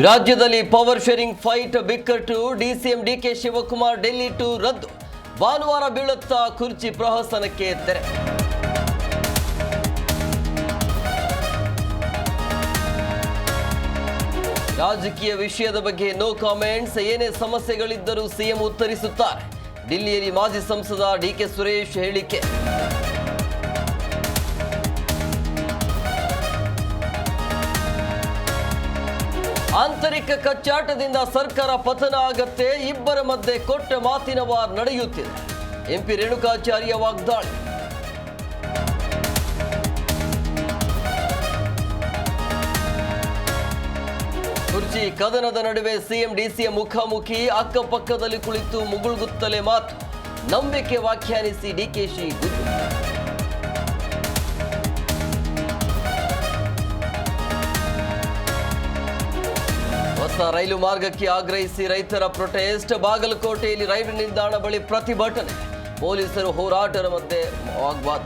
ರಾಜ್ಯದಲ್ಲಿ power sharing fight ಬಿಕ್ಕಟ್ಟು, DCM D K Shivakumar Delhi to ರದ್ದು. ಭಾನುವಾರ ಬೀಳುತ್ತಾ ಕುರ್ಚಿ ಪ್ರಹಸನಕ್ಕೆ ತೆರೆ. ರಾಜಕೀಯ ವಿಷಯದ ಬಗ್ಗೆ ನೋ ಕಾಮೆಂಟ್ಸ್, ಏನೇ ಸಮಸ್ಯೆಗಳಿದ್ದರೂ ಸಿಎಂ ಉತ್ತರಿಸುತ್ತಾರೆ. ದಿಲ್ಲಿಯಲ್ಲಿ ಮಾಜಿ ಸಂಸದ ಡಿಕೆ ಸುರೇಶ್ ಹೇಳಿಕೆ. ಆಂತರಿಕ ಕಚ್ಚಾಟದಿಂದ ಸರ್ಕಾರ ಪತನ ಆಗತ್ತೆ, ಇಬ್ಬರ ಮಧ್ಯೆ ಕೊಟ್ಟ ಮಾತಿನ ವಾರ್ ನಡೆಯುತ್ತಿದೆ. ಎಂಪಿ ರೇಣುಕಾಚಾರ್ಯ ವಾಗ್ದಾಳಿ. ಕುರ್ಚಿ ಕದನದ ನಡುವೆ ಸಿಎಂ ಡಿಸಿಎ ಮುಖಾಮುಖಿ ಅಕ್ಕಪಕ್ಕದಲ್ಲಿ ಕುಳಿತು ಮುಗುಳ್ಗುತ್ತಲೇ ಮಾತು. ನಂಬಿಕೆ ವ್ಯಾಖ್ಯಾನಿಸಿ ಡಿಕೆಶಿ ಗುದ್ದು. ರೈಲು ಮಾರ್ಗಕ್ಕೆ ಆಗ್ರಹಿಸಿ ರೈತರ ಪ್ರೊಟೆಸ್ಟ್ ಬಾಗಲಕೋಟೆಯಲ್ಲಿ ರೈಲು ನಿಲ್ದಾಣ ಬಳಿ ಪ್ರತಿಭಟನೆ. ಪೊಲೀಸರು ಹೋರಾಟದ ಮಧ್ಯೆ ವಾಗ್ವಾದ.